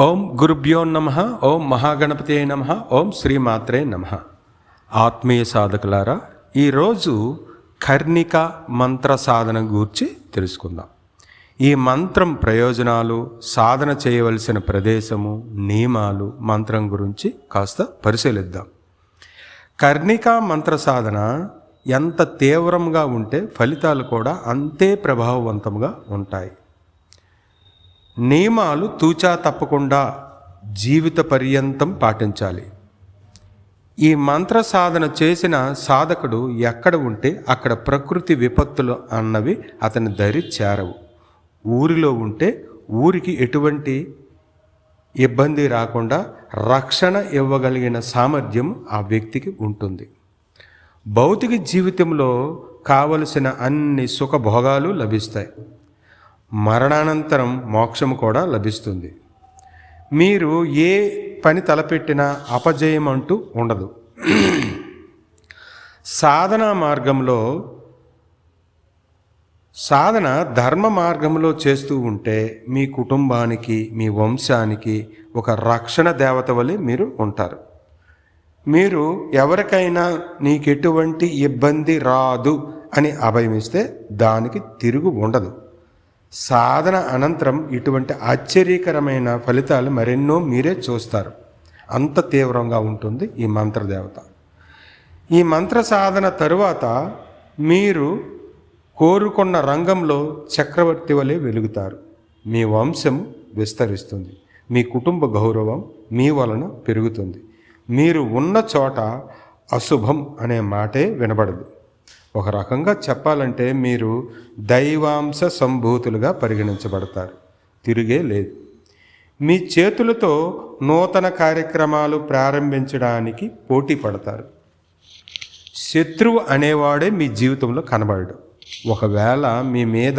ఓం గురుభ్యో నమ ఓం మహాగణపతి నమ ఓం శ్రీమాత్రే నమ. ఆత్మీయ సాధకులారా ఈరోజు కర్ణిక మంత్ర సాధన గూర్చి తెలుసుకుందాం. ఈ మంత్రం ప్రయోజనాలు సాధన చేయవలసిన ప్రదేశము నియమాలు మంత్రం గురించి కాస్త పరిశీలిద్దాం. కర్ణిక మంత్ర సాధన ఎంత తీవ్రంగా ఉంటే ఫలితాలు కూడా అంతే ప్రభావవంతంగా ఉంటాయి. నియమాలు తూచా తప్పకుండా జీవిత పర్యంతం పాటించాలి. ఈ మంత్ర సాధన చేసిన సాధకుడు ఎక్కడ ఉంటే అక్కడ ప్రకృతి విపత్తులు అన్నవి అతని దరి చేరవు. ఊరిలో ఉంటే ఊరికి ఎటువంటి ఇబ్బంది రాకుండా రక్షణ ఇవ్వగలిగిన సామర్థ్యం ఆ వ్యక్తికి ఉంటుంది. భౌతిక జీవితంలో కావలసిన అన్ని సుఖభోగాలు లభిస్తాయి. మరణానంతరం మోక్షము కూడా లభిస్తుంది. మీరు ఏ పని తలపెట్టినా అపజయం అంటూ ఉండదు. సాధనా మార్గంలో సాధన ధర్మ మార్గంలో చేస్తూ ఉంటే మీ కుటుంబానికి మీ వంశానికి ఒక రక్షణ దేవత వలె మీరు ఉంటారు. మీరు ఎవరికైనా నీకెటువంటి ఇబ్బంది రాదు అని అభయమిస్తే దానికి తిరుగు ఉండదు. సాధన అనంతరం ఇటువంటి ఆశ్చర్యకరమైన ఫలితాలు మరెన్నో మీరే చూస్తారు. అంత తీవ్రంగా ఉంటుంది ఈ మంత్రదేవత. ఈ మంత్ర సాధన తరువాత మీరు కోరుకున్న రంగంలో చక్రవర్తి వలె వెలుగుతారు. మీ వంశం విస్తరిస్తుంది. మీ కుటుంబ గౌరవం మీ వలన పెరుగుతుంది. మీరు ఉన్న చోట అశుభం అనే మాటే వినబడదు. ఒక రకంగా చెప్పాలంటే మీరు దైవాంశ సంభూతులుగా పరిగణించబడతారు. తిరిగే లేదు. మీ చేతులతో నూతన కార్యక్రమాలు ప్రారంభించడానికి పోటీ పడతారు. శత్రువు అనేవాడే మీ జీవితంలో కనబడడు. ఒకవేళ మీ మీద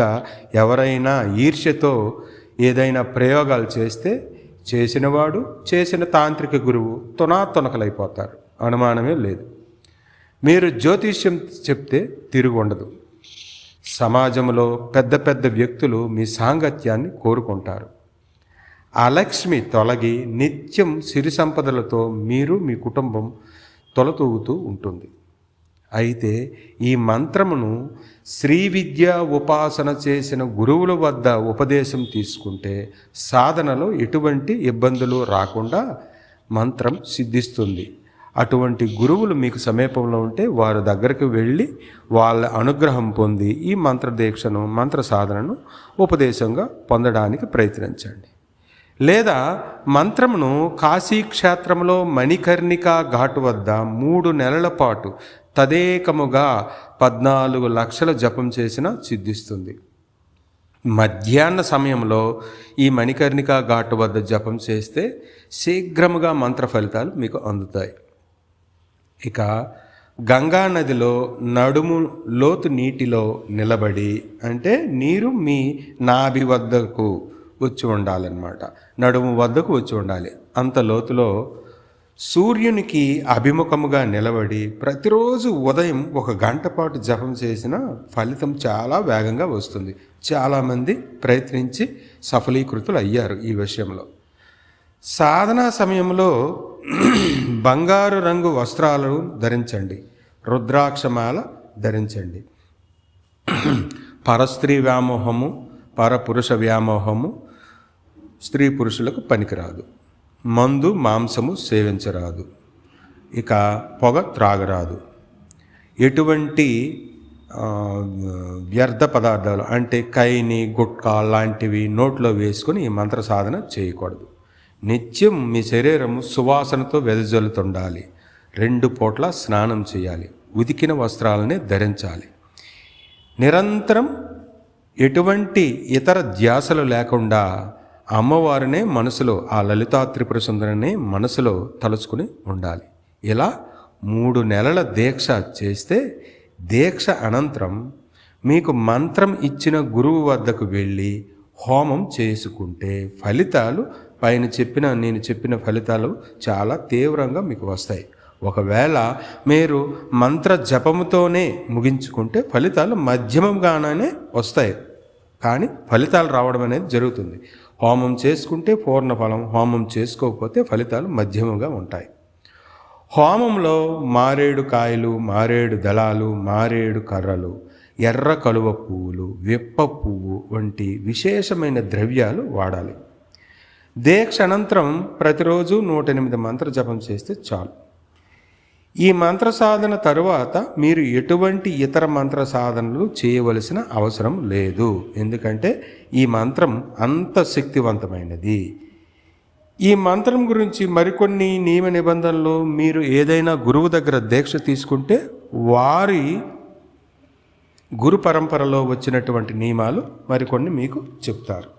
ఎవరైనా ఈర్ష్యతో ఏదైనా ప్రయోగాలు చేస్తే చేసినవాడు చేసిన తాంత్రిక గురువు తునాతునకలైపోతారు. అనుమానమే లేదు. మీరు జ్యోతిష్యం చెప్తే తిరుగు ఉండదు. సమాజంలో పెద్ద పెద్ద వ్యక్తులు మీ సాంగత్యాన్ని కోరుకుంటారు. అలక్ష్మి తొలగి నిత్యం సిరి సంపదలతో మీరు మీ కుటుంబం తొలతూగుతూ ఉంటుంది. అయితే ఈ మంత్రమును శ్రీ విద్య ఉపాసన చేసిన గురువుల వద్ద ఉపదేశం తీసుకుంటే సాధనలో ఎటువంటి ఇబ్బందులు రాకుండా మంత్రం సిద్ధిస్తుంది. అటువంటి గురువులు మీకు సమీపంలో ఉంటే వారి దగ్గరికి వెళ్ళి వాళ్ళ అనుగ్రహం పొంది ఈ మంత్ర దీక్షను మంత్ర సాధనను ఉపదేశంగా పొందడానికి ప్రయత్నించండి. లేదా మంత్రమును కాశీక్షేత్రంలో మణికర్ణిక ఘాటు వద్ద మూడు నెలల పాటు తదేకముగా పద్నాలుగు లక్షల జపం చేసిన సిద్ధిస్తుంది. మధ్యాహ్న సమయంలో ఈ మణికర్ణికా ఘాటు వద్ద జపం చేస్తే శీఘ్రముగా మంత్ర ఫలితాలు మీకు అందుతాయి. ఇక గంగా నదిలో నడుము లోతు నీటిలో నిలబడి అంటే నీరు మీ నాభి వద్దకు వచ్చి ఉండాలన్నమాట. నడుము వద్దకు వచ్చి ఉండాలి. అంత లోతులో సూర్యునికి అభిముఖముగా నిలబడి ప్రతిరోజు ఉదయం ఒక గంట పాటు జపం చేసిన ఫలితం చాలా వేగంగా వస్తుంది. చాలామంది ప్రయత్నించి సఫలీకృతులు అయ్యారు ఈ విషయంలో. సాధనా సమయంలో బంగారు రంగు వస్త్రాలను ధరించండి. రుద్రాక్షమాల ధరించండి. పరస్త్రీ వ్యామోహము పరపురుష వ్యామోహము స్త్రీ పురుషులకు పనికిరాదు. మందు మాంసము సేవించరాదు. ఇక పొగ త్రాగరాదు. ఎటువంటి వ్యర్థ పదార్థాలు అంటే కైని గుట్కా లాంటివి నోట్లో వేసుకొని ఈ మంత్ర సాధన చేయకూడదు. నిత్యం మీ శరీరము సువాసనతో వెదజల్లుతుండాలి. రెండు పూట్ల స్నానం చేయాలి. ఉతికిన వస్త్రాలనే ధరించాలి. నిరంతరం ఎటువంటి ఇతర ధ్యాసలు లేకుండా అమ్మవారినే మనసులో ఆ లలితా త్రిపుర సుందరినే మనసులో తలుచుకుని ఉండాలి. ఇలా మూడు నెలల దీక్ష చేస్తే దీక్ష అనంతరం మీకు మంత్రం ఇచ్చిన గురువు వద్దకు వెళ్ళి హోమం చేసుకుంటే ఫలితాలు పైన చెప్పిన నేను చెప్పిన ఫలితాలు చాలా తీవ్రంగా మీకు వస్తాయి. ఒకవేళ మీరు మంత్ర జపముతోనే ముగించుకుంటే ఫలితాలు మధ్యమంగానే వస్తాయి. కానీ ఫలితాలు రావడం అనేది జరుగుతుంది. హోమం చేసుకుంటే పూర్ణ ఫలం హోమం చేసుకోకపోతే ఫలితాలు మధ్యముగా ఉంటాయి. హోమంలో మారేడు కాయలు మారేడు దళాలు మారేడు కర్రలు ఎర్ర కలువ పువ్వులు విప్ప పువ్వు వంటి విశేషమైన ద్రవ్యాలు వాడాలి. దీక్ష అనంతరం ప్రతిరోజు నూట ఎనిమిది మంత్ర జపం చేస్తే చాలు. ఈ మంత్ర సాధన తరువాత మీరు ఎటువంటి ఇతర మంత్ర సాధనలు చేయవలసిన అవసరం లేదు. ఎందుకంటే ఈ మంత్రం అంత శక్తివంతమైనది. ఈ మంత్రం గురించి మరికొన్ని నియమ నిబంధనలు మీరు ఏదైనా గురువు దగ్గర దీక్ష తీసుకుంటే వారి గురు పరంపరలో వచ్చినటువంటి నియమాలు మరికొన్ని మీకు చెప్తారు.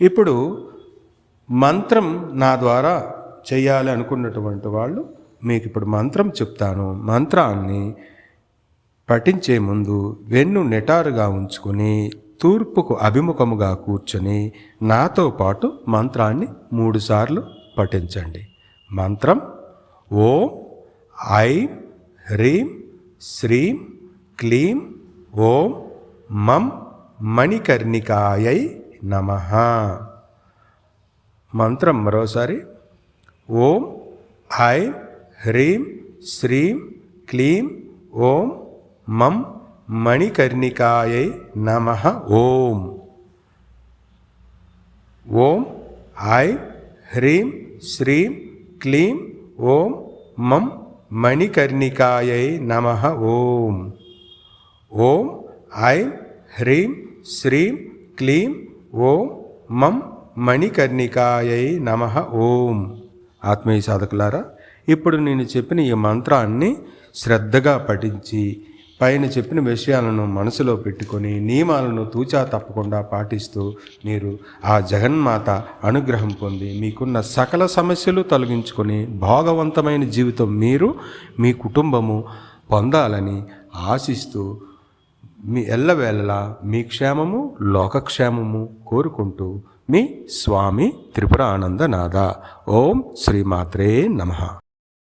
ఇప్పుడు మంత్రం నా ద్వారా చేయాలి అనుకున్నటువంటి వాళ్ళు మీకు ఇప్పుడు మంత్రం చెప్తాను. మంత్రాన్ని పఠించే ముందు వెన్ను నిటారుగా ఉంచుకొని తూర్పుకు అభిముఖముగా కూర్చొని నాతో పాటు మంత్రాన్ని మూడుసార్లు పఠించండి. మంత్రం ఓం ఐం హ్రీం శ్రీం క్లీం ఓం మం మణికర్ణికాయై నమః. మంత్రం మరోసారి. ఓం ఐ హ్రీం శ్రీం క్లీం ఓం మం మణికర్ణికాయై నమ ఓం. ఓం ఐ హ్రీం శ్రీం క్లీం ఓం మం మణికర్ణికాయై నమ ఓం. ఓం ఐ హ్రీం శ్రీం క్లీం ఓం మం మణికర్ణికాయై నమ ఓం. ఆత్మీయ సాధకులారా ఇప్పుడు నేను చెప్పిన ఈ మంత్రాన్ని శ్రద్ధగా పఠించి పైన చెప్పిన విషయాలను మనసులో పెట్టుకొని నియమాలను తూచా తప్పకుండా పాటిస్తూ మీరు ఆ జగన్మాత అనుగ్రహం పొంది మీకున్న సకల సమస్యలు తొలగించుకొని భోగవంతమైన జీవితం మీరు మీ కుటుంబము పొందాలని ఆశిస్తూ మీ ఎల్లవేళలా మీ క్షేమము లోకక్షేమము కోరుకుంటూ మీ స్వామి త్రిపురానందనాథ. ఓం శ్రీమాత్రే నమః.